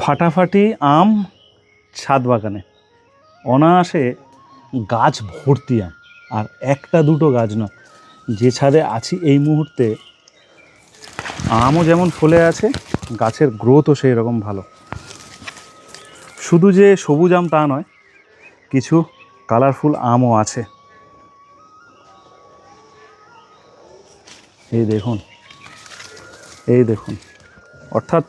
ফাটাফাটি আম ছাদ বাগানে। অনায়াসে গাছ ভর্তি আম, আর একটা দুটো গাছ নয়। যে ছাদে আছি এই মুহূর্তে, আমও যেমন ফলে আছে, গাছের গ্রোথও সেই রকম ভালো। শুধু যে সবুজ আম তা নয়, কিছু কালারফুল আমও আছে। এই দেখুন এই দেখুন। অর্থাৎ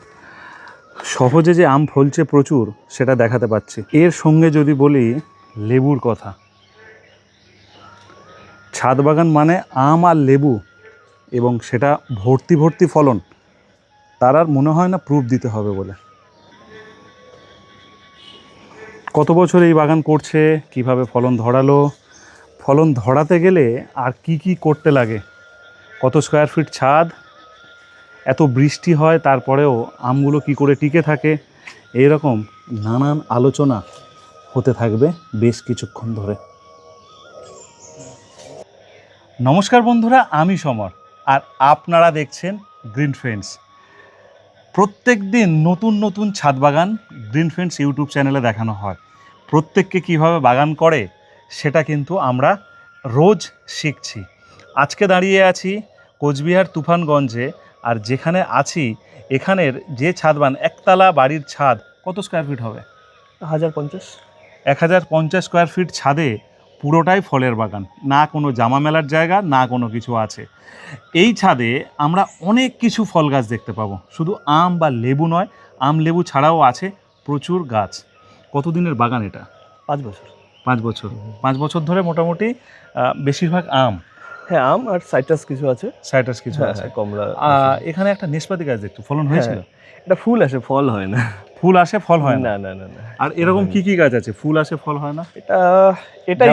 সহজে যে আম ফলছে প্রচুর, সেটা দেখাতে পাচ্ছি। এর সঙ্গে যদি বলি লেবুর কথা। ছাদ বাগান মানে আম আর লেবু এবং সেটা ভর্তি ভর্তি ফলন। তার আর মনে হয় না প্রুফ দিতে হবে বলে। কত বছর এই বাগান করছে? কীভাবে ফলন ধরালো? ফলন ধরাতে গেলে আর কি কি করতে লাগে? কত স্কোয়ার ফিট ছাদ? এত বৃষ্টি হয়, তারপরেও আমগুলো কি করে টিকে থাকে? এই রকম নানান আলোচনা হতে থাকবে বেশ কিছুক্ষণ ধরে। নমস্কার বন্ধুরা, আমি সমর আর আপনারা দেখছেন গ্রিন ফ্রেন্ডস প্রত্যেক দিন নতুন নতুন ছাদ বাগান গ্রিন ফ্রেন্ডস ইউটিউব চ্যানেলে দেখানো হয়। প্রত্যেককে কীভাবে বাগান করে, সেটা কিন্তু আমরা রোজ শিখছি। আজকে দাঁড়িয়ে আছি কোচবিহার তুফানগঞ্জে আর যেখানে আছি এখানের যে ছাদ বাগান একতলা বাড়ির ছাদ কত স্কোয়ার ফিট হবে? হাজার পঞ্চাশ। এক হাজার পঞ্চাশ স্কোয়ার ফিট ছাদে পুরোটাই ফলের বাগান না কোনো জামা মেলার জায়গা না কোনো কিছু আছে। এই ছাদে আমরা অনেক কিছু ফল গাছ দেখতে পাবো। শুধু আম বা লেবু নয় আম লেবু ছাড়াও আছে প্রচুর গাছ। কতদিনের বাগান এটা? পাঁচ বছর। পাঁচ বছর। পাঁচ বছর ধরে মোটামুটি বেশিরভাগ আম। হ্যাঁ আম আর সাইট্রাস কিছু আছে। সাইটাস কিছু হ্যাঁ, আছে। হ্যাঁ, কমলা এখানে একটা নেসপাতি গাছ দেখতো ফলন হয়েছিল? এটা ফুল আসে ফল হয় না। ফুল আসে ফল হয় না? না না না আর এরকম কি কি গাছ আছে? ফুল আসে ফল হয় না? এটা এটাই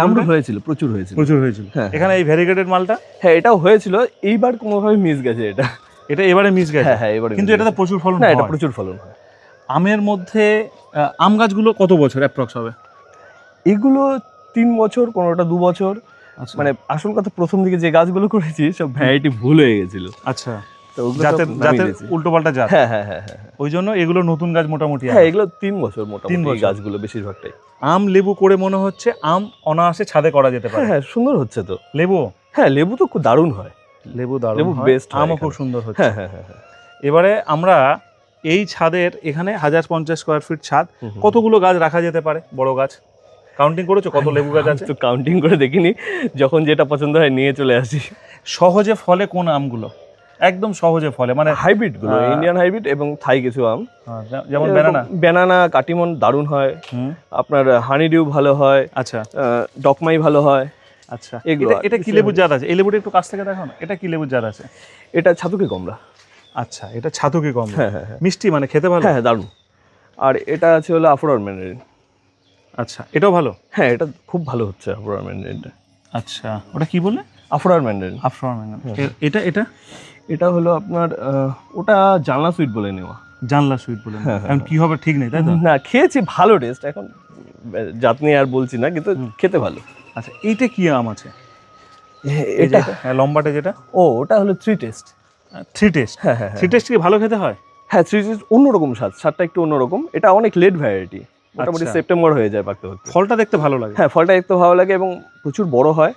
জামরুল? হয়েছিল প্রচুর হয়েছিল। প্রচুর হয়েছিল। হ্যাঁ। এখানে এই ভ্যারিগেটেড মালটা? হ্যাঁ এটাও হয়েছিল এইবার কোনোভাবে মিস গেছে এটা। এটা এবারে মিস গেছে? হ্যাঁ হ্যাঁ এবারে কিন্তু miss এটাতে প্রচুর ফলন না এটা প্রচুর ফলন হয়। আমের মধ্যে আম গাছগুলো কত বছর অ্যাপ্রক্স হবে? এগুলো তিন বছর কোনোটা দু বছর। মানে মানে আসল কথা প্রথম দিকে যে গাছগুলো করেছি সব ভ্যারাইটি ভুল হয়ে গেছিল। আচ্ছা। যাতে যাতে জাত। হ্যাঁ হ্যাঁ হ্যাঁ হ্যাঁ হ্যাঁ। ওই জন্য এগুলো নতুন গাছ মোটামুটি হ্যাঁ এগুলো তিন বছর মোটামুটি তিন বছর। গাছগুলো বেশিরভাগটাই। আম লেবু করে মনে হচ্ছে আম অনায়াসে ছাদে করা যেতে পারে। হ্যাঁ হ্যাঁ সুন্দর হচ্ছে তো। লেবু? হ্যাঁ লেবু তো খুব দারুণ হয়। লেবু দারুণ লেবু আমও খুব সুন্দর হচ্ছে। হ্যাঁ হ্যাঁ হ্যাঁ হ্যাঁ। এবারে আমরা এই ছাদের এখানে হাজার পঞ্চাশ স্কোয়ার ফিট ছাদ। কতগুলো গাছ রাখা যেতে পারে? বড় গাছ? কাউন্টিং করেছ? কত লেবু গাছ আছে? তো কাউন্টিং করে দেখিনি। যখন যেটা পছন্দ হয় নিয়ে চলে আসি। সহজে ফলে কোন আমগুলো? একদম সহজে ফলে মানে হাইব্রিডগুলো ইন্ডিয়ান হাইব্রিড এবং থাই কিছু আম। হ্যাঁ, যেমন ব্যানানা ব্যানানা কাটিমন দারুণ হয়। আপনার হানিডিউ ভালো হয়। আচ্ছা। ডকমাই ভালো হয়। আচ্ছা। এগুলো এটা- এটা কি লেবুর জাত আছে? এই লেবুটা একটু কাছ থেকে দেখো না। এটা কি লেবুর জাত আছে? এটা ছাতুকে কমলা। আচ্ছা এটা ছাতুকি কম হ্যাঁ হ্যাঁ মিষ্টি মানে খেতে ভালো? হ্যাঁ হ্যাঁ দারুণ। আর এটা আছে হলো আফরার ম্যান্ডারিন আচ্ছা এটাও ভালো? হ্যাঁ এটা খুব ভালো হচ্ছে আফরার ম্যান্ডারিনটা। আচ্ছা ওটা কি বললে আফরার ম্যান্ডারিন। আফরান এটা এটা? এটা হলো আপনার ওটা জানলা সুইট বলে নেওয়া। জানলা সুইট বলে হ্যাঁ, এখন কি হবে ঠিক নেই তাই না খেয়েছি ভালো টেস্ট। এখন জাত নিয়ে আর বলছি না কিন্তু খেতে ভালো। আচ্ছা এইটা কি আম আছে? এটা হ্যাঁ লম্বাটে যেটা? ও ওটা হলো থ্রি টেস্ট থ্রি টেস্ট হ্যাঁ হ্যাঁ থ্রি টেস্ট কি ভালো খেতে হয়? হ্যাঁ থ্রি টেস্ট অন্যরকম স্বাদ স্বাদটা একটু অন্যরকম। এটা অনেক লেট ভ্যারাইটি মোটামুটি আচ্ছা। সেপ্টেম্বর হয়ে যায় পাকতে পাকতে ফলটা দেখতে ভালো লাগে। হ্যাঁ ফলটা দেখতে ভালো লাগে এবং প্রচুর বড় হয়।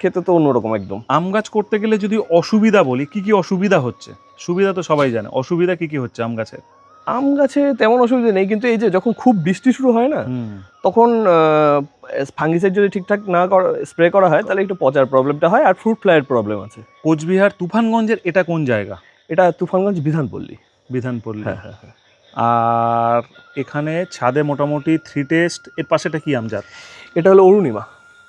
খেতে তো অন্যরকম একদম। আম গাছ করতে গেলে যদি অসুবিধা বলি কি কি অসুবিধা হচ্ছে? সুবিধা তো সবাই জানে। অসুবিধা কি কি হচ্ছে আম গাছে? আম গাছে তেমন অসুবিধা নেই কিন্তু এই যে যখন খুব বৃষ্টি শুরু হয় না তখন ফাঙ্গিসাইড যদি ঠিকঠাক না স্প্রে করা হয় তাহলে একটু পচার প্রবলেমটা হয় আর ফ্রুট ফ্লাইয়ের প্রবলেম আছে। কোচবিহার তুফানগঞ্জের এটা কোন জায়গা? এটা তুফানগঞ্জ বিধানপল্লী। বিধানপল্লী। হ্যাঁ হ্যাঁ হ্যাঁ। আর এখানে ছাদে মোটামুটি থ্রি টেস্ট এর পাশেটা কি আম জাত এটা হলো অরুণিমা।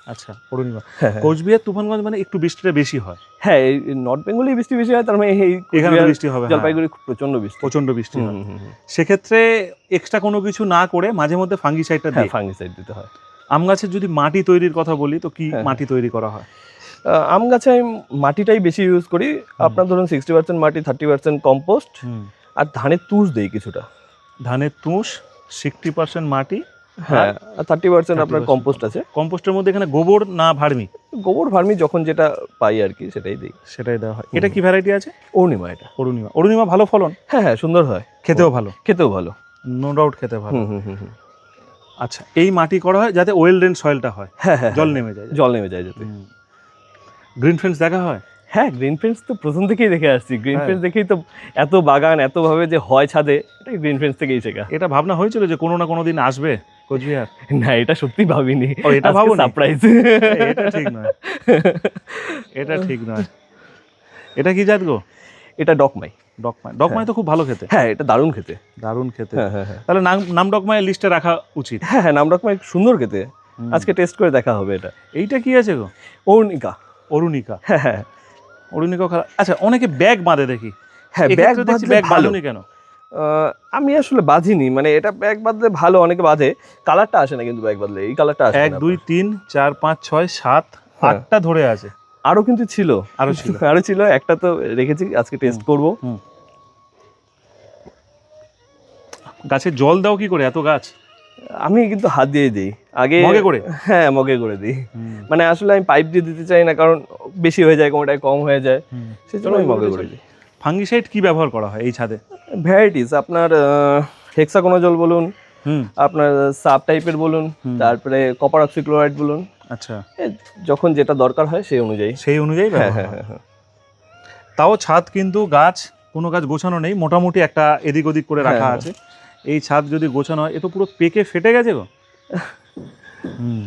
আচ্ছা অরুণিমা। হ্যাঁ হ্যাঁ। কোচবিহার তুফানগঞ্জ মানে একটু বৃষ্টিটা বেশি হয়? হ্যাঁ এই নর্থ বেঙ্গলে বৃষ্টি বেশি হয় তার মানে এই এখানে বৃষ্টি হবে হ্যাঁ। জলপাইগুড়ি খুব প্রচণ্ড বৃষ্টি। প্রচণ্ড বৃষ্টি হয়। সেক্ষেত্রে এক্সট্রা কোনো কিছু না করে মাঝে মধ্যে ফাঙ্গিসাইডটা দিয়ে ফাঙ্গিসাইড দিতে হয়। আম গাছের যদি মাটি তৈরির কথা বলি তো কি। মাটি তৈরি করা হয়? আম গাছে আমি মাটিটাই বেশি ইউজ করি। আপনার ধরুন সিক্সটি পার্সেন্ট মাটি থার্টি পার্সেন্ট কম্পোস্ট আর ধানের তুষ দেই কিছুটা। ধানের তুষ সিক্সটি পার্সেন্ট মাটি হ্যাঁ থার্টি পার্সেন্ট আপনার কম্পোস্ট আছে। কম্পোস্টের মধ্যে এখানে গোবর না ভার্মি? গোবর ভার্মি যখন যেটা পাই আর কি সেটাই দিই। সেটাই দেওয়া হয়। এটা কি ভ্যারাইটি আছে? অরুণিমা এটা। অরুণিমা। অরুণিমা ভালো ফলন? হ্যাঁ হ্যাঁ সুন্দর হয়। খেতেও ভালো। খেতেও ভালো। নো ডাউট খেতে ভালো। আচ্ছা এই মাটি করা হয় যাতে ওয়েল ড্রেন সয়েলটা হয় হ্যাঁ হ্যাঁ জল হ্যাঁ। নেমে যায় জল নেমে যায় যাতে। গ্রিন ফেন্স দেখা হয়? হ্যাঁ গ্রিন ফেন্স তো প্রথম থেকেই দেখে আসছি। গ্রিন হ্যাঁ। ফেন্স দেখেই তো এত বাগান এত ভাবে যে হয় ছাদে এটা গ্রিন ফেন্স থেকেই শেখা। এটা ভাবনা হয়েছিল যে কোনো না কোনো দিন আসবে কোচবিহার? না এটা সত্যি ভাবিনি। এটা ভাবোনি? সারপ্রাইজ এটা ঠিক নয়। এটা ঠিক নয়। এটা কি জাত গো? এটা ডকমাই ডকমাই ডকমাই তো খুব ভালো খেতে। হ্যাঁ এটা দারুণ খেতে। দারুণ খেতে। হ্যাঁ হ্যাঁ হ্যাঁ। তাহলে নাম নাম ডকমাই লিস্টে রাখা উচিত। হ্যাঁ হ্যাঁ নাম ডকমাই সুন্দর খেতে। আজকে টেস্ট করে দেখা হবে এটা। এইটা কি আছে গো? অরুণিকা। অরুণিকা। হ্যাঁ হ্যাঁ। অরুণিকা খারাপ। আচ্ছা অনেকে ব্যাগ বাঁধে দেখি। হ্যাঁ ব্যাগ দেখছি ব্যাগ ভালো। বাঁধুনি কেন? আমি আসলে বাঁধিনি মানে এটা ব্যাগ বাঁধলে ভালো অনেকে বাঁধে। কালারটা আসে না কিন্তু ব্যাগ বাঁধলে এই কালারটা আসে এক দুই তিন চার পাঁচ ছয় সাত হ্যাঁ। আটটা ধরে আছে। আরও কিন্তু ছিল। আরও ছিল। আরও ছিল একটা তো রেখেছি আজকে টেস্ট করব। গাছে জল দাও কি করে? এত গাছ। আমি কিন্তু হাত দিয়ে দিই। আগে মগে করে? হ্যাঁ মগে করে দিই। মানে আসলে আমি পাইপ দিয়ে দিতে চাই না কারণ বেশি হয়ে যায় কোনোটায় কম হয়ে যায়। সেই জন্য আমি মগে করে দিই। ফাঙ্গিসাইড কি ব্যবহার করা হয় এই ছাদে? ভ্যারাইটিস আপনার হেক্সাকোনাজল বলুন আপনার সাব টাইপের বলুন তারপরে কপার অক্সিক্লোরাইড বলুন। আচ্ছা। যখন যেটা দরকার হয় সেই অনুযায়ী। সেই অনুযায়ী হ্যাঁ হ্যাঁ হ্যাঁ হ্যাঁ। তাও ছাদ কিন্তু গাছ কোনো গাছ গোছানো নেই মোটামুটি একটা এদিক ওদিক করে রাখা হ্যাঁ, আছে। এই ছাদ যদি গোছানো হয় এ তো পুরো পেকে ফেটে গেছে গো। হুম।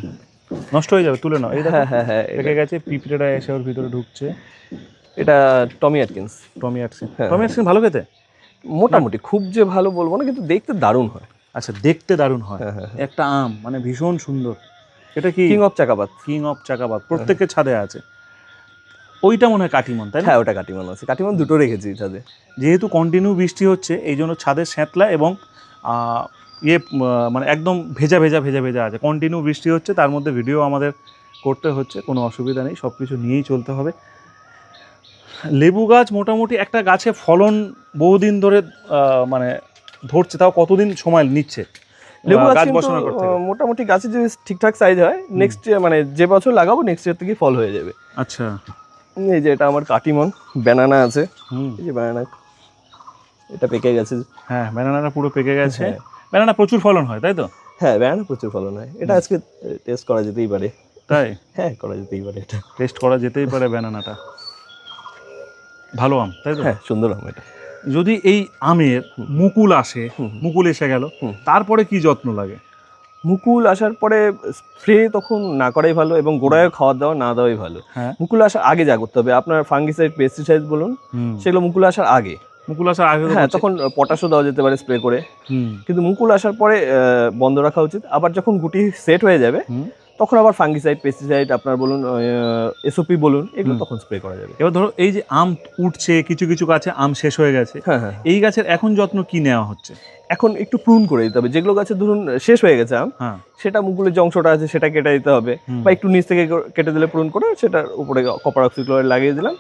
নষ্ট হয়ে যাবে তুলে নাও। এই দেখো হ্যাঁ হ্যাঁ হ্যাঁ পেকে গেছে পিঁপড়েটা এসে ওর ভিতরে ঢুকছে। এটা টমি অ্যাটকিন্স টমি হ্যাঁ, টমি আটসিন ভালো খেতে? মোটামুটি খুব যে ভালো বলব না কিন্তু দেখতে দারুণ হয়। আচ্ছা দেখতে দারুণ হয়। হ্যাঁ হ্যাঁ একটা আম মানে ভীষণ সুন্দর। এটা কি? কিং অফ চাকাপাত কিং অফ চাকাবাদ প্রত্যেকের ছাদে আছে। ওইটা মনে হয় কাটিমন তাই হ্যাঁ ওটা কাটিমান আছে। কাটিমান দুটো রেখেছি ছাদে। যেহেতু কন্টিনিউ বৃষ্টি হচ্ছে এই জন্য ছাদের স্যাঁতলা এবং ইয়ে মানে একদম ভেজা ভেজা ভেজা ভেজা আছে। কন্টিনিউ বৃষ্টি হচ্ছে তার মধ্যে ভিডিও আমাদের করতে হচ্ছে কোনো অসুবিধা নেই সব কিছু নিয়েই চলতে হবে। লেবু গাছ মোটামুটি একটা গাছে ফলন বহুদিন ধরে মানে ধরছে তাও কতদিন সময় নিচ্ছে? লেবু গাছ বসানো আহ, মোটামুটি গাছে যদি ঠিকঠাক সাইজ হয় নেক্সট ইয়ার মানে যে বছর লাগাবো নেক্সট ইয়ার থেকে ফল হয়ে যাবে। আচ্ছা। এই যে এটা আমার কাটিমন ব্যানানা আছে। এই যে ব্যানানা এটা পেকে গেছে। হ্যাঁ ব্যানানাটা পুরো পেকে গেছে। ব্যানানা প্রচুর ফলন হয় তাই তো? হ্যাঁ ব্যানানা প্রচুর ফলন হয়। এটা আজকে টেস্ট করা যেতেই পারে। তাই? হ্যাঁ করা যেতেই পারে এটা। টেস্ট করা যেতেই পারে ব্যানানাটা ভালো আম তাই তো? হ্যাঁ সুন্দর আম এটা। যদি এই আমের মুকুল আসে। মুকুল এসে গেল। তারপরে কি যত্ন লাগে? মুকুল আসার পরে স্প্রে তখন না করাই ভালো এবং গোড়ায় খাওয়া দাওয়া না দেওয়াই ভালো। হ্যাঁ। মুকুল আসার আগে যা করতে হবে আপনার ফাঙ্গিসাইড পেস্টিসাইড বলুন সেগুলো মুকুল আসার আগে। মুকুল আসার আগে হ্যাঁ তখন পটাশও দেওয়া যেতে পারে স্প্রে করে। কিন্তু মুকুল আসার পরে বন্ধ রাখা উচিত। আবার যখন গুটি সেট হয়ে যাবে। তখন আবার ফাঙ্গিসাইড পেস্টিসাইড আপনার বলুন এসওপি বলুন এগুলো। তখন স্প্রে করা যাবে। এবার ধরো এই যে আম উঠছে কিছু কিছু গাছে আম শেষ হয়ে গেছে হ্যাঁ হ্যাঁ। এই গাছের এখন যত্ন কি নেওয়া হচ্ছে? এখন একটু প্রুন করে দিতে হবে। যেগুলো গাছে ধরুন শেষ হয়ে গেছে আম হ্যাঁ। সেটা মুকুলের যে অংশটা আছে সেটা কেটে দিতে হবে। বা একটু নিচ থেকে কেটে দিলে প্রুন করে সেটার উপরে কপার অক্সিক্লোরাইড লাগিয়ে দিলাম।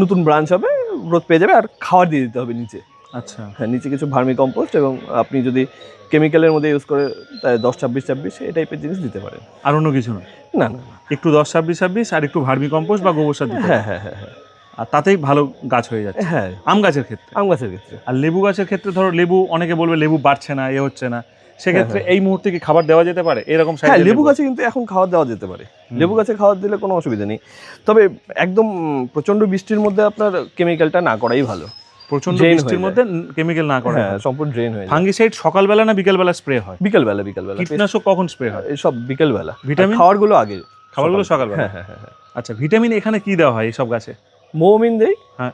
নতুন ব্রাঞ্চ হবে গ্রোথ পেয়ে যাবে আর খাওয়ার দিয়ে দিতে হবে নিচে। আচ্ছা। হ্যাঁ নিচে কিছু ভার্মি কম্পোস্ট এবং আপনি যদি কেমিক্যালের মধ্যে ইউজ করে তাই দশ ছাব্বিশ ছাব্বিশ এই টাইপের জিনিস দিতে পারেন। আর অন্য কিছু না? না না। একটু দশ ছাব্বিশ ছাব্বিশ আর একটু ভার্মি কম্পোস্ট বা গোবর সার দিতে হ্যাঁ হ্যাঁ হ্যাঁ হ্যাঁ। আর তাতেই ভালো গাছ হয়ে যাচ্ছে। হ্যাঁ। আম গাছের ক্ষেত্রে? আম গাছের ক্ষেত্রে। আর লেবু গাছের ক্ষেত্রে ধরো লেবু অনেকে বলবে লেবু বাড়ছে না এ হচ্ছে না। সেক্ষেত্রে হ্যাঁ, এই মুহূর্তে কি খাবার দেওয়া যেতে পারে? এরকম হ্যাঁ লেবু গাছে কিন্তু এখন খাবার দেওয়া যেতে পারে। লেবু গাছে খাবার দিলে কোনো অসুবিধা নেই। তবে একদম প্রচণ্ড বৃষ্টির মধ্যে আপনার কেমিক্যালটা না করাই ভালো। প্রচণ্ড বৃষ্টির মধ্যে কেমিক্যাল না করে হ্যাঁ সম্পূর্ণ ড্রেন হয়ে ফাঙ্গিসাইড সকালবেলা না বিকেলবেলা স্প্রে হয়? বিকেলবেলা বিকেলবেলা। কীটনাশক কখন স্প্রে হয়? সব বিকেলবেলা। ভিটামিন? খাবারগুলো আগে। খাবারগুলো সকালবেলা। হ্যাঁ হ্যাঁ হ্যাঁ হ্যাঁ। আচ্ছা ভিটামিন এখানে কি দেওয়া হয় এইসব গাছে? মৌমিন দেই। হ্যাঁ।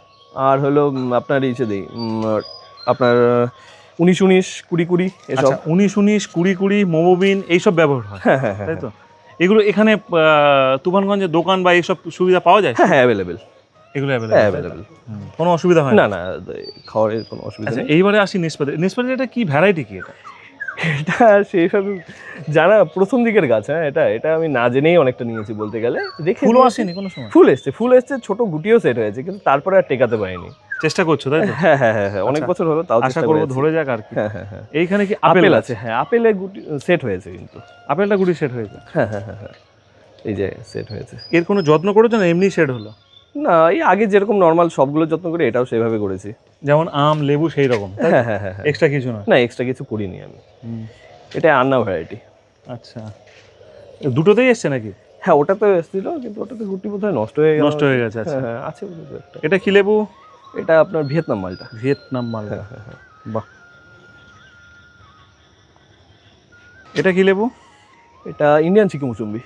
আর হলো আপনার ইসে দেই আপনার উনিশ উনিশ কুড়ি কুড়ি এসব। আচ্ছা উনিশ উনিশ কুড়ি কুড়ি মোমোবিন এইসব ব্যবহার হয়? হ্যাঁ হ্যাঁ হ্যাঁ তাই তো? এগুলো এখানে তুফানগঞ্জে দোকান বা এইসব সুবিধা পাওয়া যায়? হ্যাঁ হ্যাঁ অ্যাভেলেবেল এগুলো অ্যাভেলেবল কোনো অসুবিধা হয় না? না খাওয়ারের কোনো অসুবিধা আচ্ছা নেই। এইবারে আসি নিসপাতি নিসপাতি এটা কি ভ্যারাইটি কি এটা? এটা সেইসব জানা প্রথম দিকের গাছ হ্যাঁ এটা এটা আমি না জেনেই অনেকটা নিয়েছি বলতে গেলে। দেখে ফুলও আসেনি কোনো সময়? ফুল এসছে ফুল এসছে ছোট গুটিও সেট হয়েছে কিন্তু তারপরে আর টেকাতে পারিনি। চেষ্টা করছ তাই হ্যাঁ হ্যাঁ হ্যাঁ হ্যাঁ অনেক আচ্ছা। বছর হলো তাও আশা চেষ্টা করব ধরে যাক আর কি। হ্যাঁ হ্যাঁ হ্যাঁ। এইখানে কি আপেল আছে? হ্যাঁ আপেলে গুটি সেট হয়েছে কিন্তু। আপেলটা গুটি সেট হয়েছে? হ্যাঁ হ্যাঁ হ্যাঁ হ্যাঁ। এই যে সেট হয়েছে। এর কোনো যত্ন করেছ না এমনি সেট হলো? না এই আগে যেরকম নর্মাল সবগুলো যত্ন করে এটাও সেভাবে করেছি। যেমন আম লেবু সেই রকম হ্যাঁ হ্যাঁ হ্যাঁ হ্যাঁ। এক্সট্রা কিছু না না এক্সট্রা কিছু করিনি আমি। এটা আন্না ভ্যারাইটি আচ্ছা। দুটোতেই এসছে নাকি? হ্যাঁ ওটা তো এসেছিল কিন্তু ওটাতে গুটি বোধহয় নষ্ট হয়ে নষ্ট হয়ে গেছে আচ্ছা। হ্যাঁ হ্যাঁ আছে এটা কি লেবু? এটা আপনার ভিয়েতনাম মালটা। ভিয়েতনাম মালটা হ্যাঁ হ্যাঁ হ্যাঁ। বাহ। এটা কি লেবু? এটা ইন্ডিয়ান চিকি মুচুম্বি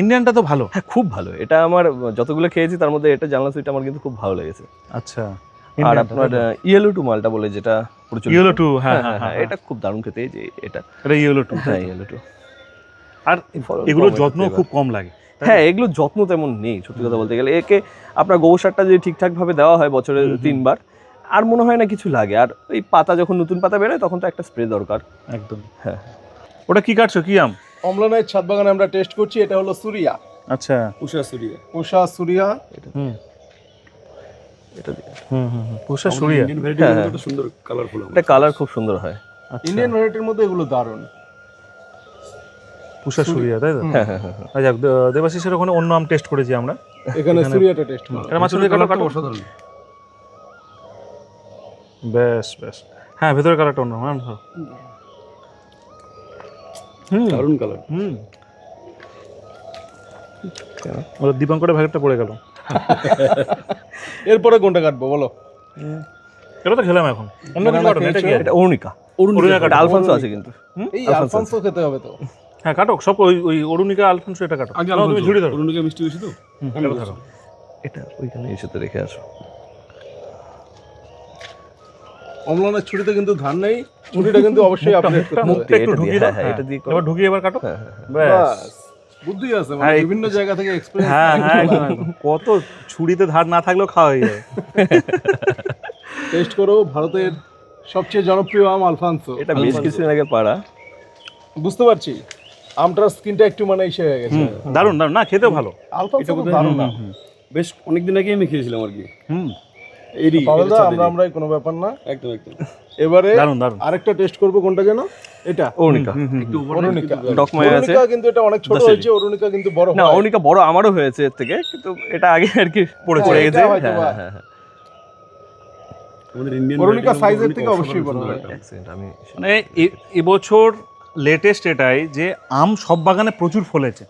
ইন্ডিয়ানটা তো ভালো। হ্যাঁ খুব ভালো। এটা আমার যতগুলো খেয়েছি তার মধ্যে এটা জানলা সুইট আমার কিন্তু খুব ভালো লেগেছে। আচ্ছা আর আপনার ইয়েলো টু মালটা বলে যেটা প্রচুর ইয়েলো টু হ্যাঁ হ্যাঁ হ্যাঁ এটা খুব দারুণ খেতে যে এটা। এটা ইয়েলো টু হ্যাঁ ইয়েলো টু আর এগুলো যত্ন খুব কম লাগে হ্যাঁ এগুলো যত্ন তেমন নেই সত্যি কথা বলতে গেলে। একে আপনার গোবর সারটা যদি ঠিকঠাক ভাবে দেওয়া হয় বছরে। তিনবার আর মনে হয় না কিছু লাগে। আর এই পাতা যখন নতুন পাতা বেরোয় তখন তো একটা স্প্রে দরকার। একদম। হ্যাঁ। ওটা কি কাটছো? কি আম? অম্লনাথ ছাদ বাগানে আমরা টেস্ট করছি এটা হলো সুরিয়া। আচ্ছা। উষা সুরিয়া। উষা সুরিয়া। হুম। এটা দিয়ে। হুম হুম পুষা সুরিয়া। ইন্ডিয়ান ভ্যারাইটি হ্যাঁ, সুন্দর কালারফুল এটা কালার খুব সুন্দর হয়। আচ্ছা। ইন্ডিয়ান ভ্যারাইটির মধ্যে এগুলো দারুণ। পুষা সুরিয়া তাই তো? হ্যাঁ হ্যাঁ হ্যাঁ হ্যাঁ। আচ্ছা দে- দেবাশিসের ওখানে অন্য আম টেস্ট করেছি আমরা। এখানে সুরিয়াটা টেস্ট করো। এটা মাছের কাটো? অসাধারণ। বেশ বেশ। হ্যাঁ ভেতরের কালারটা অন্য হ্যাঁ। দারুণ কালার হুম? ওটা দীপঙ্করের ভাগেরটা পড়ে গেল। এরপরে কোনটা কাটবো বলো? এটা তো খেলাম এখন। অন্য কিছু কাটো এটা কি? খেয়েছো? এটা অরুণিকা। অরুণিকা কাটো। আলফান্সো আছে কিন্তু। এই আলফান্সো। খেতে হবে তো। হ্যাঁ কাটো। সব ওই ওই অরুণিকা আলফানসো এটা কাটো। আগে তুমি ঝুড়ি ধরো। অরুণিকা মিষ্টি বেশি তো? এটা ওইখানে এসে রেখে আসো। অম্লনাথ ছুরিতে কিন্তু ধান নেই ছুরিটা কিন্তু অবশ্যই আপডেট করতে হবে। একটু এটা ঢুকিয়ে দাও। হ্যাঁ, হ্যাঁ, এটা দিয়ে করো। এবার ঢুকিয়ে এবার কাটো। হ্যাঁ হ্যাঁ হ্যাঁ। ব্যাস। বাস, বুদ্ধি আছে মানে হ্যাঁ, বিভিন্ন জায়গা থেকে এক্সপেরিয়েন্স হ্যাঁ হ্যাঁ। কত ছুরিতে ধার না থাকলেও খাওয়া হয়ে যায়। টেস্ট করো ভারতের সবচেয়ে জনপ্রিয় আম আলফানসো। এটা বেশ কিছুদিন আগে পাড়া। বুঝতে পারছি আমটার স্কিনটা একটু মানে ইসে হয়ে গেছে। হুম, দারুণ দারুণ। না খেতেও ভালো। আলফান্সো এটা খুব বোধহয়- দারুণ না বেশ অনেকদিন আগে আমি খেয়েছিলাম আর কি। হুম। এরই পাবেল আমরা আমরাই কোনো ব্যাপার না। একদম একদম। এবারে আরেকটা টেস্ট করব কোনটা যেন? এটা। অরুণিকা। একটু অরুণিকা। ডকমায় আছে। অরুণিকা কিন্তু এটা অনেক ছোট হয়েছে অরুণিকা কিন্তু বড় না অরুণিকা বড় আমারও হয়েছে এর থেকে কিন্তু এটা আগে আর কি পড়ে পড়ে গেছে। হ্যাঁ হ্যাঁ হ্যাঁ। অরুণিকা থেকে অবশ্যই বড় আমি মানে এ- এবছর লেটেস্ট এটাই যে আম সব বাগানে প্রচুর ফলেছে।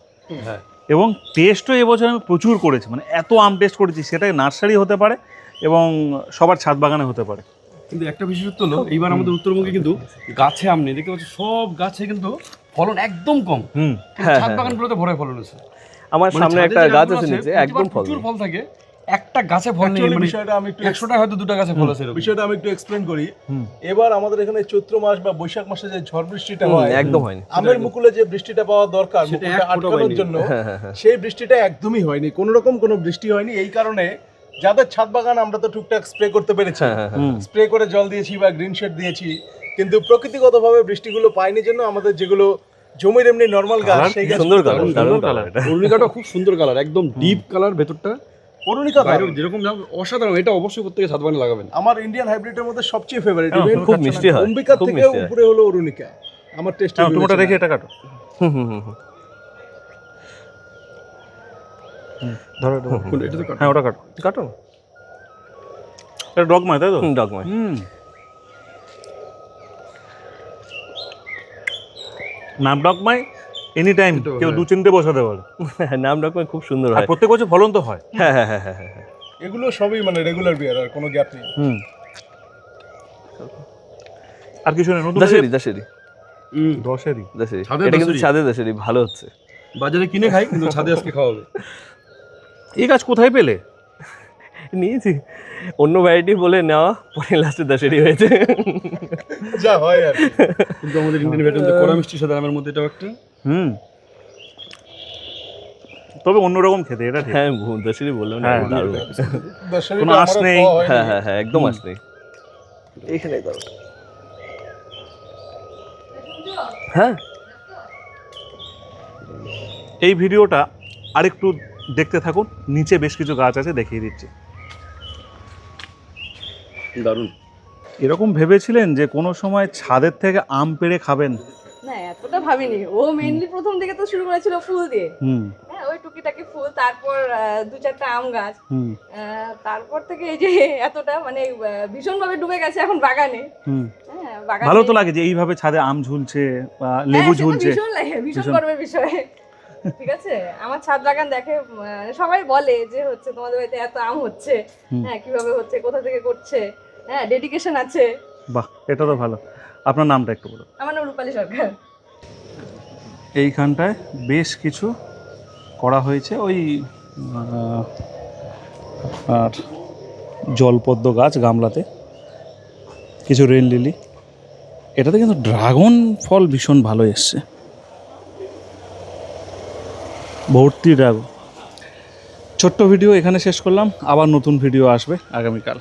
হ্যাঁ। এবং টেস্টও এবছর আমি প্রচুর করেছি। মানে এত আম টেস্ট করেছি সেটাই নার্সারি হতে পারে এবং সবার ছাদ বাগানে হতে পারে। কিন্তু একটা বিশেষত্ব হলো এইবার আমাদের উত্তরবঙ্গে কিন্তু গাছে আম নেই। দেখতে পাচ্ছ সব গাছে কিন্তু ফলন একদম কম। হুম হ্যাঁ, ছাদ হ্যাঁ, বাগানগুলোতে ভরে ফলন আছে। আমার মানে সামনে একটা গাছ আছে নিচে একদম ফল প্রচুর ফল থাকে একটা গাছে ফল নেই মানে বিষয়টা আমি একটু একশোটা হয়তো দুটো গাছে ফল আছে বিষয়টা আমি একটু এক্সপ্লেন করি। এবার আমাদের এখানে চৈত্র মাস বা বৈশাখ মাসে যে ঝড় বৃষ্টিটা হয় একদম হয়নি। আমের মুকুলে যে বৃষ্টিটা পাওয়া দরকার সেটা মুকুলটা আটকানোর জন্য হ্যাঁ হ্যাঁ হ্যাঁ। সেই বৃষ্টিটা একদমই হয়নি। কোনো রকম কোনো বৃষ্টি হয়নি। এই কারণে যাদের ছাদ বাগান আমরা তো টুকটাক স্প্রে করতে পেরেছি। হ্যাঁ, হ্যাঁ, হ্যাঁ। স্প্রে করে জল দিয়েছি বা গ্রিন শেড দিয়েছি। কিন্তু প্রকৃতিগতভাবে বৃষ্টিগুলো পাইনি জন্য আমাদের যেগুলো জমির এমনি নর্মাল গাছ সেই গাছ সুন্দর কালার দারুণ কালার অরুণিকাটা খুব সুন্দর কালার একদম ডিপ কালার ভেতরটা। অরুণিকা বাইরে যেরকম অসাধারণ এটা অবশ্যই প্রত্যেকে ছাদ বাগানে লাগাবেন। আমার ইন্ডিয়ান হাইব্রিডের মধ্যে সবচেয়ে ফেভারিট হ্যাঁ, খুব মিষ্টি হয় অম্বিকার খুব থেকে উপরে হলো অরুণিকা। আমার টেস্ট হ্যাঁ রেখে এটা কাটো। হুম হুম হুম হুম। ধরো এটা ধরো। এটা তো হ্যাঁ ওটা কাটো। কাটো? এটা ডগমায় তাই তো? হুম নাম ডগমায় এনি টাইম কেউ হ্যাঁ। দু চিনতে বসাতে পারে। নাম ডগমাই খুব সুন্দর হয়। প্রত্যেক বছর ফলন তো হয়। হ্যাঁ হ্যাঁ হ্যাঁ হ্যাঁ হ্যাঁ। এগুলো সবই মানে রেগুলার বিয়ার আর কোনো গ্যাপ নেই। হুম। আর কিছু নেই নতুন হুম, দশেরই দাসেরি ছাদের এটা কিন্তু? ছাদে দাসেরি ভালো হচ্ছে। বাজারে কিনে খাই কিন্তু ছাদে আজকে খাওয়া হবে। এই গাছ কোথায় পেলে? নিয়েছি। অন্য ভ্যারাইটি বলে নেওয়া পরে লাস্টে দাসেরি হয়েছে। যা হয় আর কিন্তু আমাদের ইন্ডিয়ান ভ্যারাইটি কড়া মিষ্টির সাথে আমের মধ্যে এটাও একটা। হুম। তবে অন্যরকম খেতে এটা ঠিক। হ্যাঁ দাসেরি বললাম না হ্যাঁ, দারুণ। কোনো আঁশ নেই। হ্যাঁ হ্যাঁ হ্যাঁ একদম হুম। নেই। এইখানে দাও হ্যাঁ। এই ভিডিওটা আরেকটু দেখতে থাকুন নিচে বেশ কিছু গাছ আছে দেখিয়ে দিচ্ছি। দারুণ। এরকম ভেবেছিলেন যে কোনো সময় ছাদের থেকে আম পেড়ে খাবেন? না এতটা ভাবিনি। ও মেইনলি প্রথম দিকে তো শুরু করেছিল ফুল দিয়ে। হ্যাঁ ওই টুকিটাকি ফুল তারপর দু চারটা আম গাছ। হুম। আহ, তারপর থেকে এই যে এতটা মানে ভীষণ ভাবে ডুবে গেছে এখন বাগানে। হ্যাঁ ভালো তো লাগে যে এইভাবে ছাদে আম ঝুলছে বা হ্যাঁ, লেবু ঝুলছে। ভীষণ লাগে ভীষণ ভীষণ। গর্বের বিষয়। ঠিক আছে? আমার ছাদ বাগান দেখে সবাই বলে যে হচ্ছে তোমাদের বাড়িতে এত আম হচ্ছে। হ্যাঁ কীভাবে হচ্ছে কোথা থেকে করছে? হ্যাঁ ডেডিকেশন আছে। বাহ এটা তো ভালো। আপনার নামটা একটু বলুন। আমার নাম রূপালী সরকার। এইখানটায় বেশ কিছু করা হয়েছে। ওই আর জলপদ্ম গাছ গামলাতে কিছু রেন লিলি। এটাতে কিন্তু ড্রাগন ফল ভীষণ ভালো এসছে। ভর্তি ড্রাগন ছোট্ট ভিডিও এখানে শেষ করলাম। আবার নতুন ভিডিও আসবে আগামীকাল।